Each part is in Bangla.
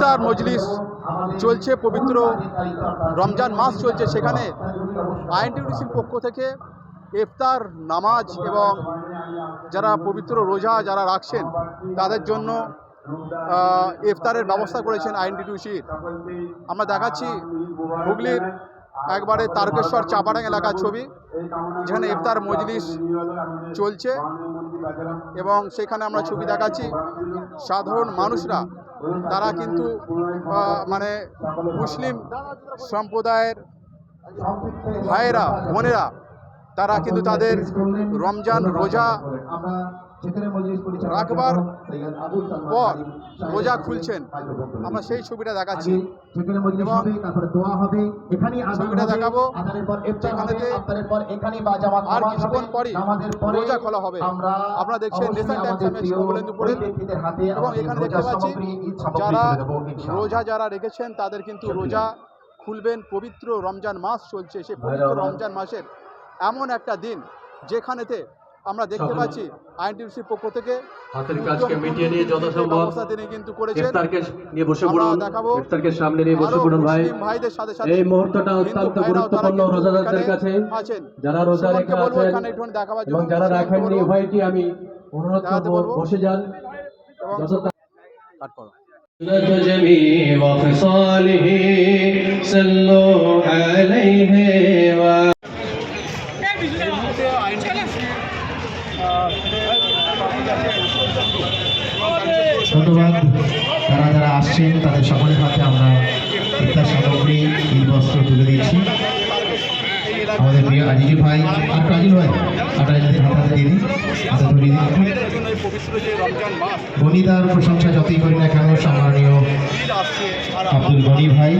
ইফতার মজলিস চলছে পবিত্র রমজান মাস চলছে সেখানে আইএনটিউডিসির পক্ষ থেকে ইফতার, নামাজ এবং যারা পবিত্র রোজা যারা রাখছেন, তাদের জন্য ইফতারের ব্যবস্থা করেছেন আইএনটিটিউসির আমরা দেখাচ্ছি হুগলির একবারে তারকেশ্বর চাপাডাং এলাকার ছবি, যেখানে ইফতার মজলিস চলছে এবং সেখানে আমরা ছবি দেখাচ্ছি। সাধারণ মানুষরা তারা কিন্তু মানে মুসলিম সম্প্রদায়ের ভাইয়েরা বোনেরা তারা কিন্তু তাদের রমজান রোজা রাখবার পর রোজা খুলছেন। আমরা সেই ছবিটা দেখাচ্ছি। ছবিটা দেখাবো। আর কিছুক্ষণ পরই রোজা খোলা হবে। আপনারা দেখছেন নেশন কমলেন্দুপুরে এবং এখানে দেখতে পাচ্ছি যারা রোজা যারা রেখেছেন তাদের কিন্তু রোজা খুলবেন। পবিত্র রমজান মাস চলছে। সেই পবিত্র রমজান মাসের এমন একটা দিন যেখানেতে আমরা দেখতে পাচ্ছি আইনটিউসির পক্ষ থেকে হাতের কাজকে মিটিয়ে নিয়ে যথাসম্ভব ব্যবস্থা তিনি কিন্তু করেছেন ইফতারকে নিয়ে বসে আমরা পড়ুন দেখাবো ইফতারকে সামনে নিয়ে বসে আরো পড়ুন ভাই মুসলিম ভাইদের সাথে সাথে এই মুহূর্তটা হিন্দু অত্যন্ত ভাইরাও তারা গুরুত্বপূর্ণ কিন্তু রোজাদারদের এখানে কাছে আছেন যারা রোজা সকলকে রেখে বলবো আছেন এখানে একটুখানি দেখাবার জন্য এবং যারা সকলকে রাখেননি বলবো। উভয়টি আমি অনুরোধ দেখাতে করব বলবো। বসে যান এবং যত কাট করো جميع وخصاله صلوا عليه ধন্যবাদ। তারা যারা আসছেন, তাদের সকলের হাতে আমরা ইফতার সামগ্রী ঈদ বস্ত্র তুলে দিচ্ছি। আমাদের প্রিয় আজিজুল ভাই, আর আজিজুল ভাই, আপনারা এই গণিতার প্রশংসা যতই করি না কেন, সম্মানীয় আব্দুল গনি ভাই,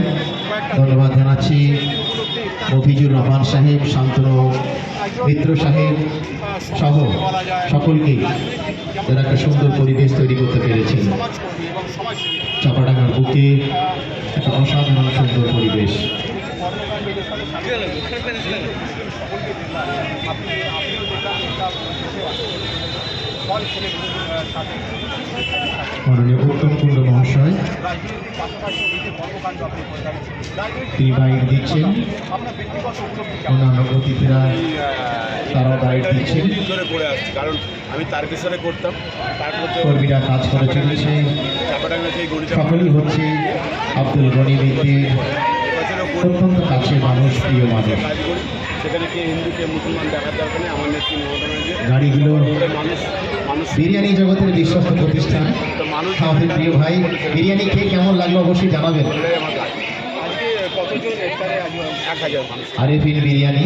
ধন্যবাদ জানাচ্ছি। মফিজুর রহমান সাহেব, শান্তনু মিত্র সাহেব সহ সকলকেই যারা একটা সুন্দর পরিবেশ তৈরি করতে পেরেছেন। চাপাডাঙ্গার বুকে একটা অসাধারণ সুন্দর পরিবেশ। সকলকে আপনি আপনিও মাননীয় উত্তম কুণ্ড মহাশয়। তিনি বাইক দিচ্ছেন? অন্যান্য অতিথিরা তারাও বাইক দিচ্ছেন। ধরে করে আসছি কারণ আমি তারকেশ্বরে করতাম তারপর তো কর্মীরা কাজ করে চলেছে। সকলেই হচ্ছে আব্দুল গনি ব্যক্তির অত্যন্ত কাছে মানুষ প্রিয় মানুষ। সেখানে কে হিন্দু কে মুসলমান দেখার দরকার নেই। আমার নেত্রী মমতা ব্যানার্জি। গাড়িগুলো মানুষ। বিরিয়ানি জগতের বিশ্বস্ত প্রতিষ্ঠান। তো আমাদের প্রিয় ভাই বিরিয়ানি খেয়ে কেমন লাগল অবশ্যই জানাবেন। আরিফিন বিরিয়ানি।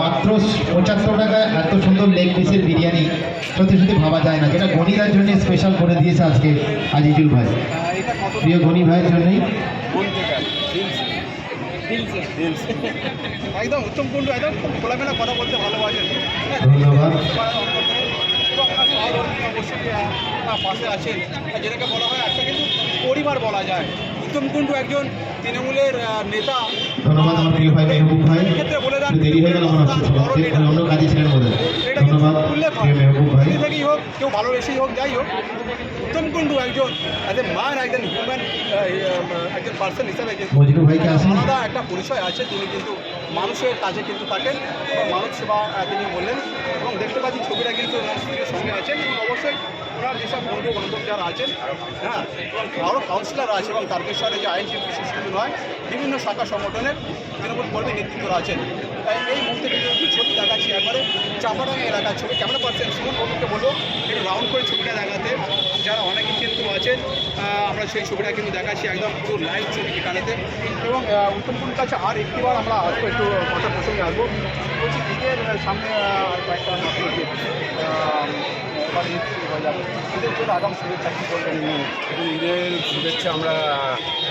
মাত্র পঁচাত্তর টাকায় এত সুন্দর লেগ পিসের বিরিয়ানি সত্যি সত্যি ভাবা যায় না। যেটা গণিতার জন্য স্পেশাল করে দিয়েছে আজকে আজিজুল ভাই। প্রিয় গণি ভাইয়ের জন্যই। একদম উত্তম কুণ্ডু একদম খুব খোলামেলা কথা বলতে ভালোবাসেন এবং অবশ্যই পাশে আছেন যেটাকে বলা হয় একটা কিন্তু পরিবার বলা যায়। উত্তম কুণ্ডু একজন তৃণমূলের নেতা। ধন্যবাদ আমার প্রিয় ভাই মেহবুব ভাই। এক্ষেত্রে বলে রাখি দেরি হয়ে গেল নেতা। অন্য কাজে ছিলেন বলে এটা কিন্তু উল্লেখ হয়। মেহবুব ভাই। থেকেই হোক কেউ ভালো রেসেই হোক যাই হোক উত্তম কুণ্ডু একজন অ্যাজ এ মান একজন হিউম্যান একজন পার্সন হিসাবে কিন্তু আলাদা একটা পরিচয় আছে তিনি কিন্তু মানুষের কাজে কিন্তু থাকেন। এবং মানব সেবা তিনি বললেন। এবং দেখতে পাচ্ছি ছবিটা কিন্তু ওনার সঙ্গে আছে এবং অবশ্যই ওনার যেসব বন্ধু বান্ধব যারা আছেন হ্যাঁ এবং আরও কাউন্সিলর আছে এবং তারকেশ্বরে যে আইন শিল্পী শুধু নয় বিভিন্ন শাখা সংগঠনের তৃণমূল কর্মী নেতৃত্বরা আছেন। তাই এই মুহূর্তে কিন্তু ছবি দেখাচ্ছি একবারে। চাপাডাঙ্গা এলাকার ছবি। ক্যামেরা পার্সেন সুমন বন্ধুকে বলব একটু রাউন্ড করে ছবিটা দেখাতে যারা অনেকেই কিন্তু আছেন আহ, আমরা সেই ছবিটা কিন্তু দেখাচ্ছি একদম পুরো লাইভ ছবি এখানেতে এবং উত্তম কাছে আর একটিবার আমরা আসব একটু কথা প্রসঙ্গে আসব। বলছি, ঈদের সামনে কয়েকটা হয়ে যাবে। ঈদের জন্য আগাম শুভেচ্ছা কী করবেন ঈদের শুভেচ্ছা আমরা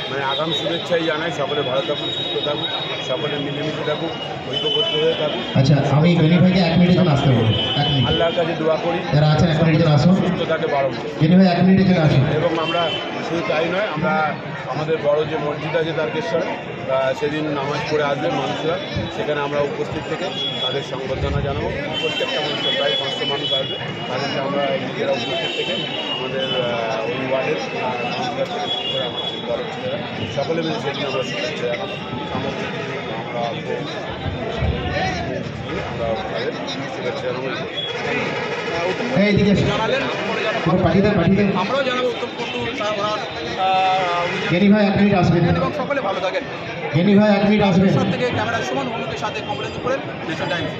মানে আগাম শুভেচ্ছাই জানাই সকলে ভালো থাকুক সুস্থ থাকুক সকলে মিলেমিশে থাকুক ঐক্যবদ্ধ হয়ে থাকুক আচ্ছা আমি ভাইকে এক মিনিটের জন্য আসতে বলব। এক মিনিট। আল্লাহর কাছে দোয়া করি। যারা আছেন এক মিনিটের জন্য আসুন। সুস্থতাকে বাড়ো গনি ভাই এক মিনিটের জন্য আসুন। এবং আমরা শুধু তাই নয় আমরা আমাদের বড় যে মসজিদ আছে তারকেশ্বর সেদিন নামাজ পড়ে আসবে মানুষরা, সেখানে আমরা উপস্থিত থেকে তাদের সংবর্ধনা জানাব। প্রত্যেকটা মানুষের, প্রায় পাঁচশো মানুষ আসবে। তাদেরকে আমরা নিজেরা উপস্থিত থেকে আমাদের ওই ছেলেরা, সকলে মিলে সেদিন আমরা শুভেচ্ছা আমরা দিয়ে আমরা তাদের দিকে এসো। জানালেন আমরাও জানাব উত্তম যে- জ্ঞানী ভাই এক মিনিট আসবেন। এবং সকলে ভালো থাকেন। জ্ঞানী ভাই এক মিনিট আসবেন। থেকে ক্যামেরার সমান অন্যদের সাথে কমপ্লেন করেন নেশন টাইমস